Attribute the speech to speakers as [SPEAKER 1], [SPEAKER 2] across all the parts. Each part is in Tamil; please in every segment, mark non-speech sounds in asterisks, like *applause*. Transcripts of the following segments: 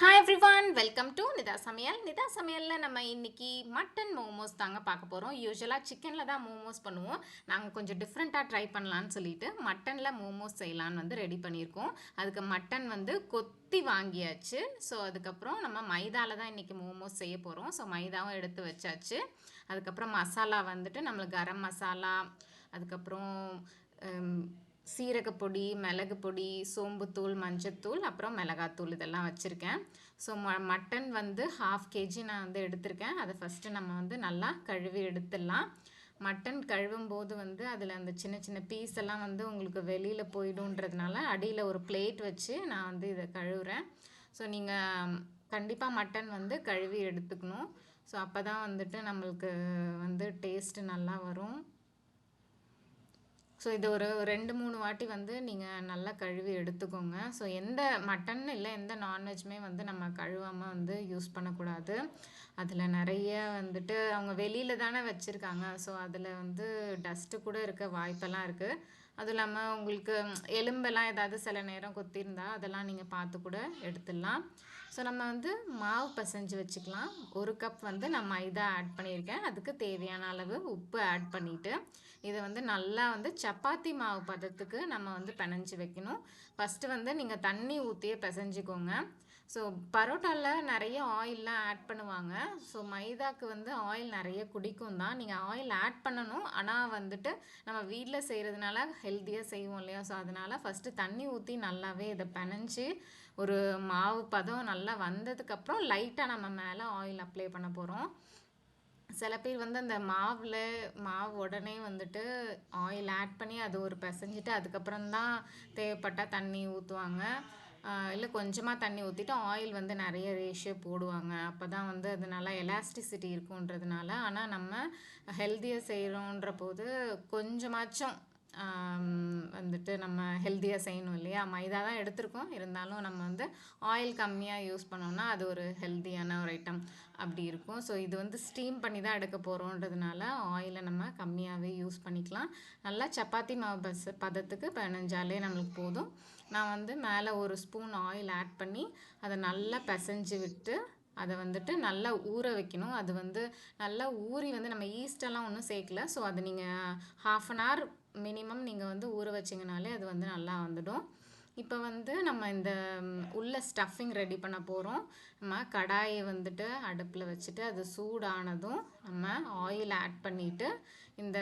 [SPEAKER 1] Hi everyone welcome to Nitha Samayal Nitha சமையலில் நம்ம இன்னைக்கு மட்டன் மோமோஸ் தாங்க பார்க்க போகிறோம் யூஸ்வலாக சிக்கனில் தான் மோமோஸ் பண்ணுவோம். நாங்கள் கொஞ்சம் டிஃப்ரெண்ட்டாக ட்ரை பண்ணலான்னு சொல்லிட்டு மட்டனில் மோமோஸ் செய்யலான்னு வந்து ரெடி பண்ணியிருக்கோம். அதுக்கு மட்டன் வந்து கொத்தி வாங்கியாச்சு. ஸோ அதுக்கப்புறம் நம்ம மைதாவில் தான் இன்றைக்கி மோமோஸ் செய்ய போகிறோம் ஸோ மைதாவும் எடுத்து வச்சாச்சு. அதுக்கப்புறம் மசாலா வந்துட்டு நம்மளுக்கு கரம் மசாலா அதுக்கப்புறம் சீரகப்பொடி மிளகு பொடி சோம்புத்தூள் மஞ்சத்தூள் அப்புறம் மிளகாத்தூள் இதெல்லாம் வச்சுருக்கேன். ஸோ ம மட்டன் வந்து ஹாஃப் கேஜி நான் வந்து எடுத்திருக்கேன். அதை ஃபஸ்ட்டு நம்ம வந்து நல்லா கழுவி எடுத்துடலாம். மட்டன் கழுவும் போது வந்து அதில் அந்த சின்ன சின்ன பீஸ் எல்லாம் வந்து உங்களுக்கு வெளியில் போயிடுன்றதுனால அடியில் ஒரு பிளேட் வச்சு நான் வந்து இதை கழுவுறேன். ஸோ நீங்கள் கண்டிப்பாக மட்டன் வந்து கழுவி எடுத்துக்கணும். ஸோ அப்போ தான் வந்துட்டு நம்மளுக்கு வந்து டேஸ்ட்டு நல்லா வரும். ஸோ இது ஒரு ரெண்டு மூணு வாட்டி வந்து நீங்கள் நல்லா கழுவி எடுத்துக்கோங்க. ஸோ எந்த மட்டன் இல்லை எந்த நான்வெஜ்மே வந்து நம்ம கழுவாமல் வந்து யூஸ் பண்ணக்கூடாது. அதில் நிறைய வந்துட்டு அவங்க வெளியில் தானே வச்சுருக்காங்க. ஸோ அதில் வந்து டஸ்ட்டு கூட இருக்க வாய்ப்பெல்லாம் இருக்குது அதுவும் இல்லாமல் உங்களுக்கு எலும்பெல்லாம் ஏதாவது சில நேரம் கொத்திருந்தா அதெல்லாம் நீங்கள் பார்த்து கூட எடுத்துடலாம். ஸோ நம்ம வந்து மாவு பசைஞ்சு வச்சுக்கலாம். ஒரு கப் வந்து நான் மைதா ஆட் பண்ணியிருக்கேன். அதுக்கு தேவையான அளவு உப்பு ஆட் பண்ணிவிட்டு இதை வந்து நல்லா வந்து சப்பாத்தி மாவு பதத்துக்கு நம்ம வந்து பிணைஞ்சு வைக்கணும். ஃபஸ்ட்டு வந்து நீங்கள் தண்ணி ஊற்றியே பிசைஞ்சிக்கோங்க. ஸோ பரோட்டாவில் நிறைய ஆயிலெலாம் ஆட் பண்ணுவாங்க. ஸோ மைதாக்கு வந்து ஆயில் நிறைய குடிக்கும் தான். நீங்கள் ஆயில் ஆட் பண்ணணும். ஆனால் வந்துட்டு நம்ம வீட்டில் செய்கிறதுனால ஹெல்த்தியாக செய்வோம் இல்லையா? ஸோ அதனால் ஃபஸ்ட்டு தண்ணி ஊற்றி நல்லாவே இதை பிணைஞ்சு ஒரு மாவு பதம் நல்லா வந்ததுக்கப்புறம் லைட்டாக நம்ம மேலே ஆயில் அப்ளை பண்ண போகிறோம் சில பேர் வந்து அந்த மாவில் மாவு உடனே வந்துட்டு ஆயில் ஆட் பண்ணி அது ஒரு பிசைஞ்சிட்டு அதுக்கப்புறம் தான் தேவைப்பட்டால் தண்ணி ஊற்றுவாங்க இல்லை கொஞ்சமாக தண்ணி ஊற்றிட்டு ஆயில் வந்து நிறைய ரேஷியோ போடுவாங்க. அப்போ தான் வந்து அது நல்லா எலாஸ்டிசிட்டி இருக்குன்றதுனால ஆனால் நம்ம ஹெல்த்தியாக செய்கிறோன்ற போது கொஞ்சமாச்சும் வந்துட்டு நம்ம ஹெல்த்தியாக செய்யணும் இல்லையா? மைதா தான் எடுத்திருக்கோம். இருந்தாலும் நம்ம வந்து ஆயில் கம்மியாக யூஸ் பண்ணோம்னா அது ஒரு ஹெல்த்தியான ஒரு ஐட்டம் அப்படி இருக்கும். ஸோ இது வந்து ஸ்டீம் பண்ணி தான் எடுக்க போகிறோன்றதுனால ஆயிலை நம்ம கம்மியாகவே யூஸ் பண்ணிக்கலாம். நல்லா சப்பாத்தி மாவு பஸ் பதத்துக்கு பிணைஞ்சாலே நம்மளுக்கு போதும். நான் வந்து மேலே ஒரு ஸ்பூன் ஆயில் ஆட் பண்ணி அதை நல்லா பிசைஞ்சு விட்டு அதை வந்துட்டு நல்லா ஊற வைக்கணும். அது வந்து நல்லா ஊறி வந்து நம்ம ஈஸ்டெல்லாம் ஒன்றும் சேர்க்கல. ஸோ அது நீங்கள் ஹாஃப் அன் ஹவர் மினிமம் நீங்கள் வந்து ஊற வச்சிங்கனாலே அது வந்து நல்லா வந்துடும். இப்போ வந்து நம்ம இந்த உள்ள ஸ்டஃபிங் ரெடி பண்ண போகிறோம் நம்ம கடாயை வந்துட்டு அடுப்பில் வச்சுட்டு அது சூடானதும் நம்ம ஆயில் ஆட் பண்ணிவிட்டு இந்த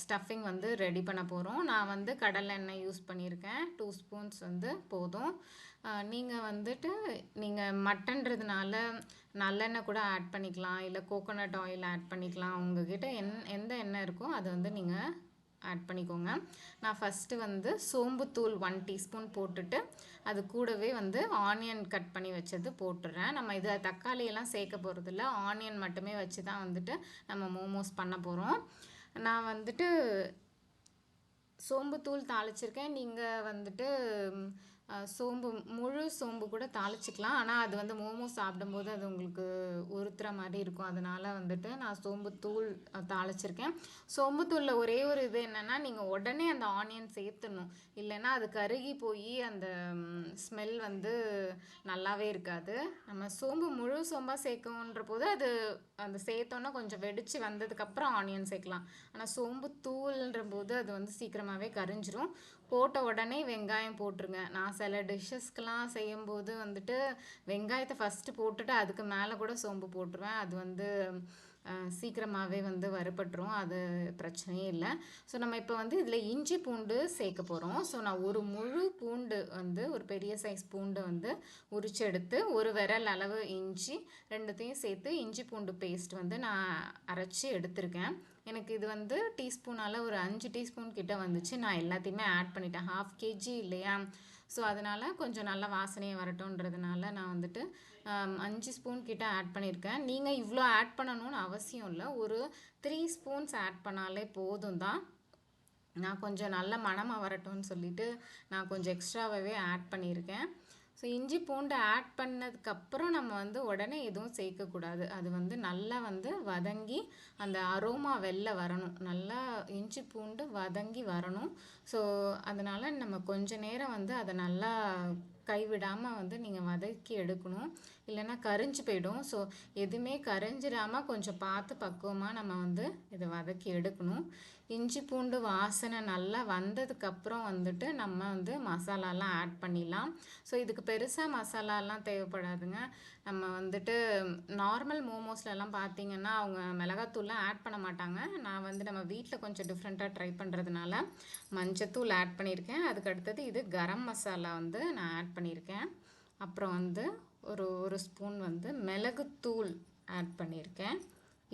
[SPEAKER 1] ஸ்டஃபிங் வந்து ரெடி பண்ண போகிறோம் நான் வந்து கடலை எண்ணெய் யூஸ் பண்ணியிருக்கேன். டூ ஸ்பூன்ஸ் வந்து போதும். நீங்கள் வந்துட்டு நீங்கள் மட்டன்றதுனால நல்லெண்ணெய் கூட ஆட் பண்ணிக்கலாம். இல்லை கோகோனட் ஆயில் ஆட் பண்ணிக்கலாம். உங்ககிட்ட என் எந்த எண்ணெய் இருக்கோ அதை வந்து நீங்கள் ஆட் பண்ணிக்கோங்க. நான் ஃபஸ்ட்டு வந்து சோம்புத்தூள் ஒன் டீஸ்பூன் போட்டுட்டு அது கூடவே வந்து ஆனியன் கட் பண்ணி வச்சது போட்டுடுறேன் நம்ம இதை தக்காளியெல்லாம் சேர்க்க போகிறதில்ல ஆனியன் மட்டுமே வச்சு தான் வந்துட்டு நம்ம மோமோஸ் பண்ண போகிறோம் நான் வந்துட்டு சோம்புத்தூள் தாளிச்சிருக்கேன். நீங்கள் வந்துட்டு சோம்பு முழு சோம்பு கூட தாளிச்சிக்கலாம். ஆனால் அது வந்து மோமோஸ் சாப்பிடும்போது அது உங்களுக்கு உறுத்துற மாதிரி இருக்கும். அதனால் வந்துட்டு நான் சோம்புத்தூள் தூள் தாளிச்சிருக்கேன். சோம்புத்தூளில் ஒரே ஒரு இது என்னென்னா நீங்கள் உடனே அந்த ஆனியன் சேர்த்துடணும். இல்லைன்னா அது கருகி போய் அந்த ஸ்மெல் வந்து நல்லாவே இருக்காது. நம்ம சோம்பு முழு சோம்பாக சேர்க்கணுன்ற போது அது அந்த சேர்த்தோன்னா கொஞ்சம் வெடிச்சு வந்ததுக்கப்புறம் ஆனியன் சேர்க்கலாம். ஆனால் சோம்பு தூள்ன்ற போது அது வந்து சீக்கிரமாகவே கரைஞ்சிரும். போட்ட உடனே வெங்காயம் போட்டுருங்க. நான் சில டிஷ்ஷஸ்க்கெலாம் செய்யும்போது வந்துட்டு வெங்காயத்தை ஃபஸ்ட்டு போட்டுட்டு அதுக்கு மேலே கூட சோம்பு போட்டுருவேன். அது வந்து சீக்கிரமாகவே வந்து வறுபட்டுரும். அது பிரச்சனையே இல்லை. ஸோ நம்ம இப்போ வந்து இதில் இஞ்சி பூண்டு சேர்க்க போகிறோம் ஸோ நான் ஒரு முழு பூண்டு வந்து ஒரு பெரிய சைஸ் பூண்டு வந்து உரிச்சு எடுத்து ஒரு விரல் அளவு இஞ்சி ரெண்டுத்தையும் சேர்த்து இஞ்சி பூண்டு பேஸ்ட் வந்து நான் அரைச்சி எடுத்திருக்கேன். எனக்கு இது வந்து டீஸ்பூனால் ஒரு அஞ்சு டீஸ்பூன் கிட்டே வந்துச்சு. நான் எல்லாத்தையுமே ஆட் பண்ணிட்டேன். ஹாஃப் கேஜி இல்லையா? ஸோ அதனால் கொஞ்சம் நல்ல வாசனையை வரட்டும்ன்றதுனால நான் வந்துட்டு அஞ்சு ஸ்பூன் கிட்ட ஆட் பண்ணியிருக்கேன். நீங்கள் இவ்வளோ ஆட் பண்ணணும்னு அவசியம் இல்லை. ஒரு த்ரீ ஸ்பூன்ஸ் ஆட் பண்ணாலே போதும் தான். நான் கொஞ்சம் நல்ல மணமாக வரட்டும்னு சொல்லிட்டு நான் கொஞ்சம் எக்ஸ்ட்ராவாகவே ஆட் பண்ணியிருக்கேன். ஸோ இஞ்சி பூண்டு ஆட் பண்ணதுக்கப்புறம் நம்ம வந்து உடனே எதுவும் சேர்க்கக்கூடாது. அது வந்து நல்லா வந்து வதங்கி அந்த அரோமா வெளில வரணும். நல்லா இஞ்சி பூண்டு வதங்கி வரணும். ஸோ அதனால் நம்ம கொஞ்ச நேரம் வந்து அதை நல்லா கைவிடாமல் வந்து நீங்கள் வதக்கி எடுக்கணும். இல்லைன்னா கரிஞ்சு போயிடும். ஸோ எதுவுமே கரைஞ்சிடாமல் கொஞ்சம் பார்த்து பக்குவமாக நம்ம வந்து இதை வதக்கி எடுக்கணும். இஞ்சி பூண்டு வாசனை நல்லா வந்ததுக்கப்புறம் வந்துட்டு நம்ம வந்து மசாலாலாம் ஆட் பண்ணிடலாம். ஸோ இதுக்கு பெருசாக மசாலாலாம் தேவைப்படாதுங்க. நம்ம வந்துட்டு நார்மல் மோமோஸ்லலாம் பார்த்தீங்கன்னா அவங்க மிளகாத்தூள்லாம் ஆட் பண்ண மாட்டாங்க. நான் வந்து நம்ம வீட்டில் கொஞ்சம் டிஃப்ரெண்ட்டாக ட்ரை பண்ணுறதுனால மஞ்சத்தூள் ஆட் பண்ணியிருக்கேன். அதுக்கு அடுத்தது இது கரம் மசாலா வந்து நான் ஆட் பண்ணியிருக்கேன். அப்புறம் வந்து ஒரு ஒரு ஸ்பூன் வந்து மிளகுத்தூள் ஆட் பண்ணியிருக்கேன்.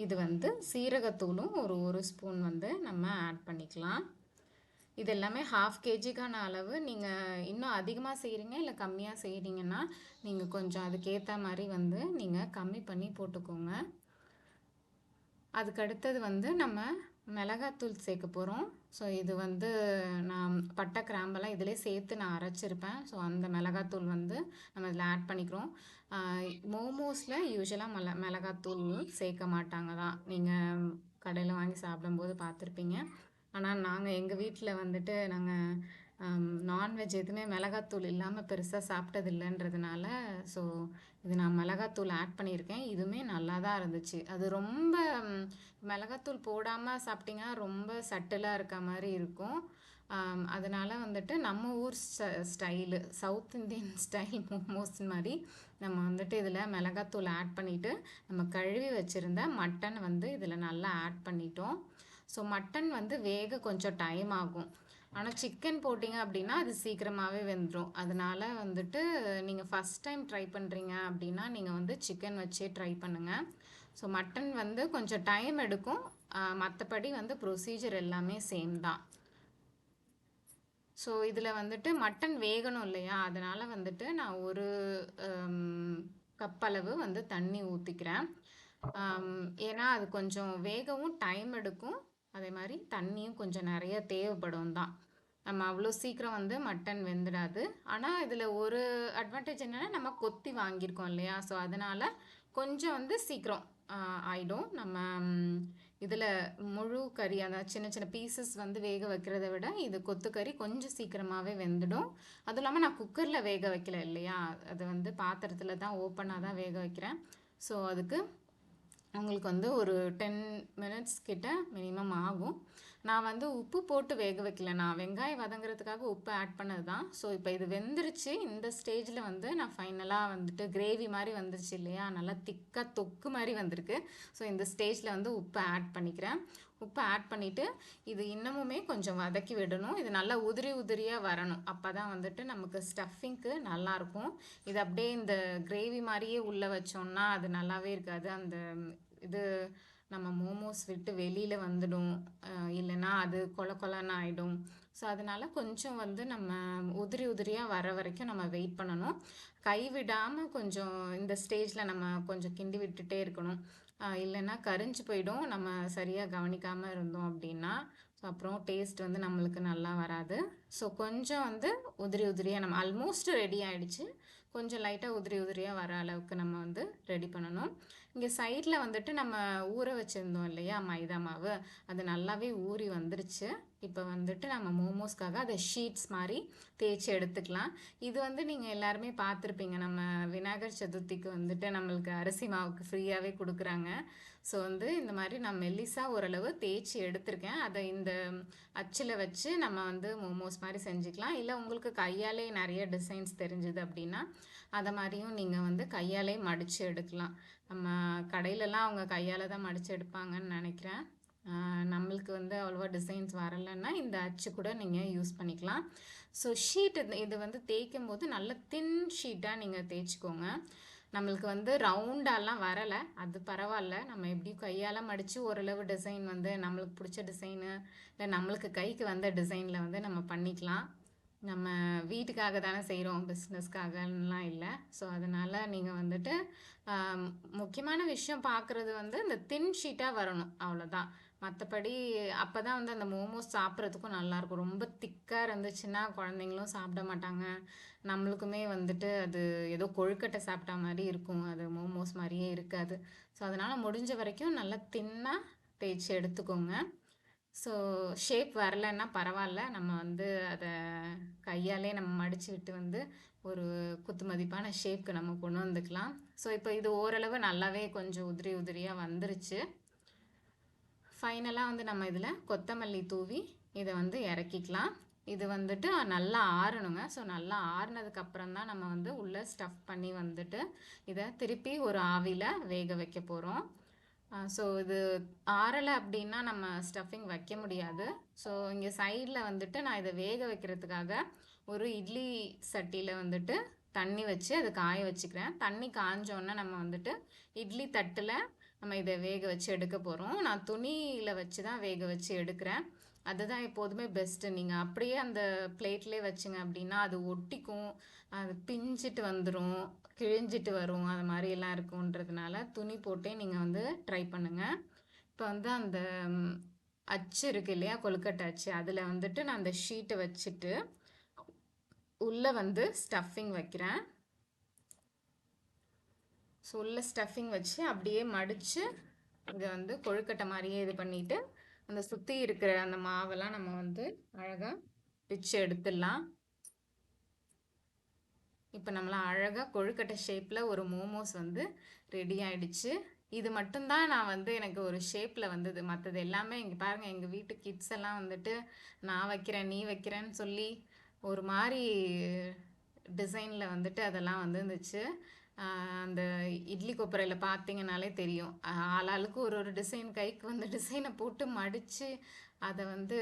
[SPEAKER 1] இது வந்து சீரகத்தூளும் ஒரு ஒரு ஸ்பூன் வந்து நம்ம ஆட் பண்ணிக்கலாம். இது எல்லாமே ஹாஃப் கேஜிக்கான அளவு. நீங்கள் இன்னும் அதிகமாக செய்கிறீங்க இல்லை கம்மியாக செய்கிறீங்கன்னா நீங்கள் கொஞ்சம் அதுக்கேற்ற மாதிரி வந்து நீங்கள் கம்மி பண்ணி போட்டுக்கோங்க. அதுக்கு அடுத்தது வந்து நம்ம மிளகாத்தூள் சேர்க்க போகிறோம் ஸோ இது வந்து நான் பட்டை கிராம்பெல்லாம் இதிலே சேர்த்து நான் அரைச்சிருப்பேன். ஸோ அந்த மிளகாத்தூள் வந்து நம்ம இதில் ஆட் பண்ணிக்கிறோம். மோமோஸில் யூஸ்வலாக மிள மிளகாத்தூள் சேர்க்க மாட்டாங்க தான். நீங்கள் கடையில் வாங்கி சாப்பிடும்போது பார்த்துருப்பீங்க. ஆனால் நாங்கள் எங்கள் வீட்டில் வந்துட்டு நாங்கள் நான்வெஜ் எதுவுமே மிளகாத்தூள் இல்லாமல் பெருசாக சாப்பிட்டது இல்லைன்றதுனால ஸோ இது நான் மிளகாத்தூள் ஆட் பண்ணியிருக்கேன். இதுவுமே நல்லா தான் இருந்துச்சு. அது ரொம்ப மிளகாத்தூள் போடாமல் சாப்பிட்டிங்கன்னா ரொம்ப சட்டிலாக இருக்க மாதிரி இருக்கும். அதனால் வந்துட்டு நம்ம ஊர் style south Indian *laughs* style momos மாதிரி நம்ம வந்துட்டு இதில் மிளகாத்தூள் ஆட் பண்ணிவிட்டு நம்ம கழுவி வச்சுருந்த மட்டன் வந்து இதில் நல்லா ஆட் பண்ணிட்டோம். ஸோ மட்டன் வந்து வேக கொஞ்சம் டைம் ஆகும். ஆனால் சிக்கன் போட்டிங்க அப்படின்னா அது சீக்கிரமாகவே வெந்துடும் அதனால் வந்துட்டு நீங்கள் ஃபஸ்ட் டைம் ட்ரை பண்ணுறீங்க அப்படின்னா நீங்கள் வந்து சிக்கன் வச்சே ட்ரை பண்ணுங்கள் ஸோ மட்டன் வந்து கொஞ்சம் டைம் எடுக்கும். மற்றபடி வந்து ப்ரொசீஜர் எல்லாமே சேம் தான். ஸோ இதில் வந்துட்டு மட்டன் வேகணும் இல்லையா? அதனால் வந்துட்டு நான் ஒரு கப்பளவு வந்து தண்ணி ஊற்றிக்கிறேன் ஏன்னா அது கொஞ்சம் வேகவும் டைம் எடுக்கும். அதே மாதிரி தண்ணியும் கொஞ்சம் நிறைய தேவைப்படும் தான். நம்ம அவ்வளோ சீக்கிரம் வந்து மட்டன் வெந்துடாது. ஆனால் இதில் ஒரு அட்வான்டேஜ் என்னென்னா நம்ம கொத்தி வாங்கியிருக்கோம் இல்லையா? ஸோ அதனால் கொஞ்சம் வந்து சீக்கிரம் ஆயிடும். நம்ம இதில் முழு கறி அந்த சின்ன சின்ன பீசஸ் வந்து வேக வைக்கிறத விட இது கொத்து கறி கொஞ்சம் சீக்கிரமாகவே வெந்துடும். அதுவும் இல்லாமல் நான் குக்கரில் வேக வைக்கல இல்லையா? அது வந்து பாத்திரத்தில் தான் ஓப்பனாக தான் வேக வைக்கிறேன். ஸோ அதுக்கு உங்களுக்கு வந்து ஒரு டென் மினிட்ஸ் கிட்ட மினிமம் ஆகும். நான் வந்து உப்பு போட்டு வேக வைக்கல. நான் வெங்காயம் வதங்குறதுக்காக உப்பு ஆட் பண்ணது தான் ஸோ இப்போ இது வெந்துருச்சு. இந்த ஸ்டேஜில் வந்து நான் ஃபைனலாக வந்துட்டு கிரேவி மாதிரி வந்துருச்சு இல்லையா? நல்லா திக்காக தொக்கு மாதிரி வந்திருக்கு. ஸோ இந்த ஸ்டேஜில் வந்து உப்பு ஆட் பண்ணிக்கிறேன். உப்பு ஆட் பண்ணிவிட்டு இது இன்னமுமே கொஞ்சம் வதக்கி விடணும். இது நல்லா உதிரி உதிரியாக வரணும். அப்போ தான் வந்துட்டு நமக்கு ஸ்டஃபிங்க்கு நல்லாயிருக்கும் இது அப்படியே இந்த கிரேவி மாதிரியே உள்ளே வச்சோம்னா அது நல்லாவே இருக்காது. அந்த இது நம்ம மோமோஸ் விட்டு வெளியில் வந்துடும். இல்லைன்னா அது கொல கொலன்னு ஆகிடும் ஸோ அதனால் கொஞ்சம் வந்து நம்ம உதிரி உதிரியாக வர வரைக்கும் நம்ம வெயிட் பண்ணணும். கைவிடாமல் கொஞ்சம் இந்த ஸ்டேஜில் நம்ம கொஞ்சம் கிண்டி விட்டுட்டே இருக்கணும். இல்லைன்னா கரிஞ்சு போயிடும். நம்ம சரியாக கவனிக்காமல் இருந்தோம் அப்படின்னா ஸோ அப்புறம் டேஸ்ட் வந்து நம்மளுக்கு நல்லா வராது. ஸோ கொஞ்சம் வந்து உதிரி உதிரியாக நம்ம ஆல்மோஸ்ட் ரெடி ஆகிடுச்சு கொஞ்சம் லைட்டாக உதிரி உதிரியாக வர அளவுக்கு நம்ம வந்து ரெடி பண்ணணும். இங்கே சைடில் வந்துட்டு நம்ம ஊற வச்சுருந்தோம் இல்லையா மைதா மாவு. அது நல்லாவே ஊறி வந்துருச்சு. இப்போ வந்துட்டு நம்ம மோமோஸ்க்காக அதை ஷீட்ஸ் மாதிரி தேய்ச்சி எடுத்துக்கலாம். இது வந்து நீங்கள் எல்லாருமே பார்த்துருப்பீங்க. நம்ம விநாயகர் சதுர்த்திக்கு வந்துட்டு நம்மளுக்கு அரிசி மாவுக்கு ஃப்ரீயாகவே கொடுக்குறாங்க. ஸோ வந்து இந்த மாதிரி நான் மெல்லிஸாக ஓரளவு தேய்ச்சி எடுத்திருக்கேன். அதை இந்த அச்சில் வச்சு நம்ம வந்து மோமோஸ் மாதிரி செஞ்சுக்கலாம். இல்லை உங்களுக்கு கையாலே நிறைய டிசைன்ஸ் தெரிஞ்சுது அப்படின்னா அதை மாதிரியும் நீங்கள் வந்து கையாலே மடித்து எடுக்கலாம். நம்ம கடையிலலாம் அவங்க கையால் தான் மடித்து எடுப்பாங்கன்னு நினைக்கிறேன். நம்மளுக்கு வந்து அவ்வளோவா டிசைன்ஸ் வரலைன்னா இந்த அச்சு கூட நீங்கள் யூஸ் பண்ணிக்கலாம். ஸோ ஷீட் இது வந்து தேய்க்கும் போது நல்ல தின் ஷீட்டாக நீங்கள் தேய்ச்சிக்கோங்க. நம்மளுக்கு வந்து ரவுண்டாலாம் வரலை. அது பரவாயில்ல. நம்ம எப்படி கையால் மடித்து ஓரளவு டிசைன் வந்து நம்மளுக்கு பிடிச்ச டிசைனு இல்லை நம்மளுக்கு கைக்கு வந்த டிசைனில் வந்து நம்ம பண்ணிக்கலாம். நம்ம வீட்டுக்காக தானே செய்கிறோம் பிஸ்னஸ்க்காகலாம் இல்லை. ஸோ அதனால் நீங்கள் வந்துட்டு முக்கியமான விஷயம் பார்க்குறது வந்து இந்த தின் ஷீட்டாக வரணும். அவ்வளோதான் மற்றபடி அப்போ தான் வந்து அந்த மோமோஸ் சாப்பிட்றதுக்கும் நல்லாயிருக்கும். ரொம்ப திக்காக இருந்துச்சுன்னா குழந்தைங்களும் சாப்பிட மாட்டாங்க. நம்மளுக்குமே வந்துட்டு அது ஏதோ கொழுக்கட்டை சாப்பிட்டா மாதிரி இருக்கும். அது மோமோஸ் மாதிரியே இருக்காது. ஸோ அதனால் முடிஞ்ச வரைக்கும் நல்லா தின்னாக தேய்ச்சி எடுத்துக்கோங்க. ஸோ ஷேப் வரலைன்னா பரவாயில்ல. நம்ம வந்து அதை கையாலே நம்ம மடித்து விட்டு வந்து ஒரு குத்து மதிப்பான ஷேப்க்கு நம்ம கொண்டு வந்துக்கலாம். ஸோ இப்போ இது ஓரளவு நல்லாவே கொஞ்சம் உதிரி உதிரியாக வந்துருச்சு. ஃபைனலாக வந்து நம்ம இதில் கொத்தமல்லி தூவி இதை வந்து இறக்கிக்கலாம். இது வந்துட்டு நல்லா ஆறணுங்க. ஸோ நல்லா ஆறுனதுக்கப்புறம் தான் நம்ம வந்து உள்ளே ஸ்டஃப் பண்ணி வந்துட்டு இதை திருப்பி ஒரு ஆவியில் வேக வைக்க போகிறோம் ஸோ இது ஆறலை அப்படின்னா நம்ம ஸ்டஃபிங் வைக்க முடியாது. ஸோ இங்கே சைடில் வந்துட்டு நான் இதை வேக வைக்கிறதுக்காக ஒரு இட்லி சட்டியில் வந்துட்டு தண்ணி வச்சு அதை காய வச்சுக்கிறேன். தண்ணி காஞ்சோன்னே நம்ம வந்துட்டு இட்லி தட்டில் நம்ம இதை வேக வச்சு எடுக்க போகிறோம் நான் துணியில் வச்சு தான் வேக வச்சு எடுக்கிறேன். அதுதான் எப்போதுமே பெஸ்ட்டு நீங்கள் அப்படியே அந்த பிளேட்லேயே வச்சுங்க அப்படின்னா அது ஒட்டிக்கும். அது பிஞ்சிட்டு வந்துடும் கிழிஞ்சிட்டு வரும். அது மாதிரி எல்லாம் இருக்குன்றதுனால துணி போட்டே நீங்கள் வந்து ட்ரை பண்ணுங்கள் இப்போ வந்து அந்த அச்சு இருக்கு இல்லையா? கொழுக்கட்டை அச்சு. அதில் வந்துட்டு நான் அந்த ஷீட்டை வச்சுட்டு உள்ளே வந்து ஸ்டஃபிங் வைக்கிறேன். ஸோ உள்ள ஸ்டஃபிங் வச்சு அப்படியே மடித்து இதை வந்து கொழுக்கட்டை மாதிரியே இது பண்ணிவிட்டு அந்த சுற்றி இருக்கிற அந்த மாவெல்லாம் நம்ம வந்து அழகாக பிச்சு எடுத்துடலாம். இப்போ நம்மளாம் அழகாக கொழுக்கட்டை ஷேப்பில் ஒரு மோமோஸ் வந்து ரெடி ஆயிடுச்சு. இது மட்டும்தான் நான் வந்து எனக்கு ஒரு ஷேப்பில் வந்தது. மற்றது எல்லாமே இங்கே பாருங்கள் எங்கள் வீட்டு கிட்ஸ் எல்லாம் வந்துட்டு நான் வைக்கிறேன் நீ வைக்கிறேன்னு சொல்லி ஒரு மாதிரி டிசைனில் வந்துட்டு அதெல்லாம் வந்துருந்துச்சு. அந்த இட்லி கொப்பரையில் பார்த்தீங்கனாலே தெரியும். ஆளாளுக்கு ஒரு ஒரு டிசைன் கைக்கு வந்து டிசைனை போட்டு மடித்து அதை வந்து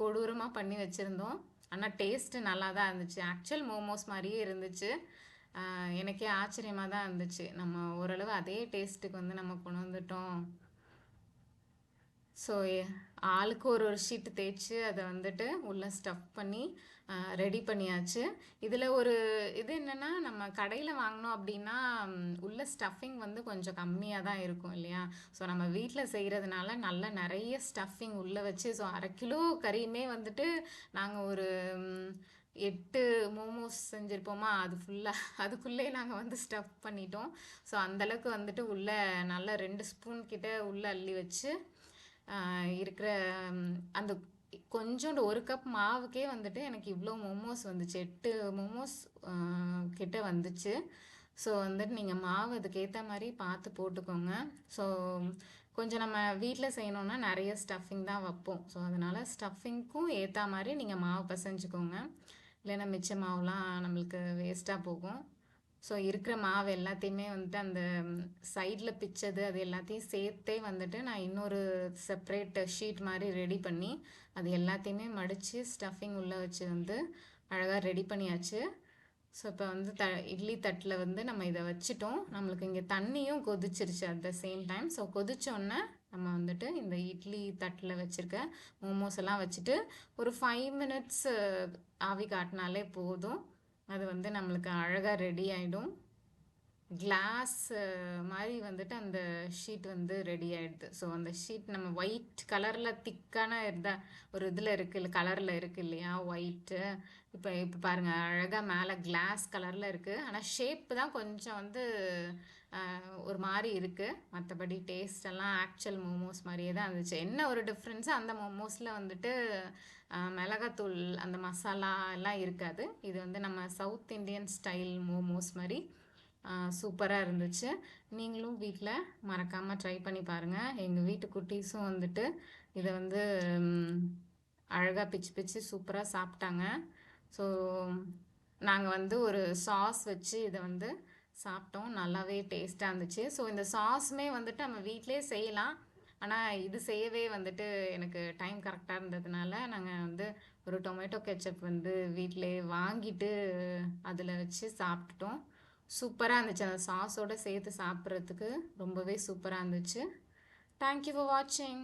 [SPEAKER 1] கொடூரமாக பண்ணி வச்சுருந்தோம். ஆனால் டேஸ்ட்டு நல்லா தான் இருந்துச்சு. ஆக்சுவல் மோமோஸ் மாதிரியே இருந்துச்சு. எனக்கே ஆச்சரியமாக தான் இருந்துச்சு. நம்ம ஓரளவு அதே டேஸ்ட்டுக்கு வந்து நம்ம கொண்டு வந்துட்டோம். ஸோ ஆளுக்கு ஒரு ஒரு ஷீட்டு தேய்ச்சி அதை வந்துட்டு உள்ளே ஸ்டஃப் பண்ணி ரெடி பண்ணியாச்சு. இதில் ஒரு இது என்னென்னா நம்ம கடையில் வாங்கினோம் அப்படின்னா உள்ள ஸ்டஃபிங் வந்து கொஞ்சம் கம்மியாக தான் இருக்கும் இல்லையா? ஸோ நம்ம வீட்டில் செய்கிறதுனால நல்ல நிறைய ஸ்டஃபிங் உள்ளே வச்சு ஸோ அரை கிலோ கறியுமே வந்துட்டு நாங்கள் ஒரு எட்டு மோமோஸ் செஞ்சுருப்போமா? அது ஃபுல்லாக அதுக்குள்ளே நாங்கள் வந்து ஸ்டஃப் பண்ணிட்டோம். ஸோ அந்தளவுக்கு வந்துட்டு உள்ளே நல்லா ரெண்டு ஸ்பூன் கிட்ட உள்ளே அள்ளி வச்சு இருக்கிற அந்த கொஞ்சோண்டு ஒரு கப் மாவுக்கே வந்துட்டு எனக்கு இவ்வளோ மோமோஸ் வந்துச்சு. எட்டு மோமோஸ் கிட்ட வந்துச்சு. ஸோ வந்துட்டு நீங்கள் மாவு அதுக்கேற்ற மாதிரி பார்த்து போட்டுக்கோங்க. ஸோ கொஞ்சம் நம்ம வீட்டில் செய்யணுன்னா நிறைய ஸ்டஃபிங் தான் வைப்போம். ஸோ அதனால் ஸ்டஃபிங்க்கும் ஏற்ற மாதிரி நீங்கள் மாவு பசைஞ்சுக்கோங்க. இல்லைன்னா மிச்ச மாவுலாம் நம்மளுக்கு வேஸ்ட்டாக போகும். ஸோ இருக்கிற மாவு எல்லாத்தையுமே வந்துட்டு அந்த சைடில் பிச்சது அது எல்லாத்தையும் சேர்த்தே வந்துட்டு நான் இன்னொரு செப்ரேட் ஷீட் மாதிரி ரெடி பண்ணி அது எல்லாத்தையுமே மடித்து ஸ்டஃபிங் உள்ளே வச்சு வந்து அழகாக ரெடி பண்ணியாச்சு. ஸோ இப்போ வந்து த இட்லி தட்டில் வந்து நம்ம இதை வச்சுட்டோம். நம்மளுக்கு இங்கே தண்ணியும் கொதிச்சிருச்சு at the same time so கொதிச்சோன்னே நம்ம வந்துட்டு இந்த இட்லி தட்டில் வச்சுருக்க மோமோஸ் எல்லாம் வச்சுட்டு ஒரு ஃபைவ் மினிட்ஸ் ஆவி காட்டினாலே போதும். அது வந்து நம்மளுக்கு அழகாக ரெடி ஆகிடும் கிளாஸ் மாதிரி வந்துட்டு அந்த ஷீட் வந்து ரெடி ஆகிடுது ஸோ அந்த ஷீட் நம்ம ஒயிட் கலரில் திக்கான இருந்தால் ஒரு இதில் இருக்குது கலரில் இருக்குது இல்லையா ஒயிட்டு இப்போ இப்போ பாருங்கள் அழகாக மேலே கிளாஸ் கலரில் இருக்குது ஆனால் ஷேப்பு தான் கொஞ்சம் வந்து ஒரு மாதிரி இருக்குது மற்றபடி டேஸ்ட் எல்லாம் ஆக்சுவல் மோமோஸ் மாதிரியே தான் இருந்துச்சு. என்ன ஒரு டிஃப்ரென்ஸோ அந்த மோமோஸில் வந்துட்டு மிளகாத்தூள் அந்த மசாலா எல்லாம் இருக்காது. இது வந்து நம்ம சவுத் இண்டியன் ஸ்டைல் மோமோஸ் மாதிரி சூப்பராக இருந்துச்சு. நீங்களும் வீட்டில் மறக்காமல் ட்ரை பண்ணி பாருங்கள் எங்கள் வீட்டு குட்டீஸும் வந்துட்டு இதை வந்து அழகாக பிச்சு பிச்சு சூப்பராக சாப்பிட்டாங்க. ஸோ நாங்கள் வந்து ஒரு சாஸ் வச்சு இதை வந்து சாப்பிட்டோம். நல்லாவே டேஸ்ட்டாக இருந்துச்சு. ஸோ இந்த சாஸுமே வந்துட்டு நம்ம வீட்டிலே செய்யலாம். ஆனால் இது செய்யவே வந்துட்டு எனக்கு டைம் கரெக்டாக இருந்ததுனால நாங்கள் வந்து ஒரு டொமேட்டோ கெச்சப் வந்து வீட்டிலே வாங்கிட்டு அதில் வச்சு சாப்பிட்டுட்டோம். சூப்பராக இருந்துச்சு. அந்த சாஸோடு சேர்த்து சாப்பிட்றதுக்கு ரொம்பவே சூப்பராக இருந்துச்சு. தேங்க்யூ ஃபார் வாட்சிங்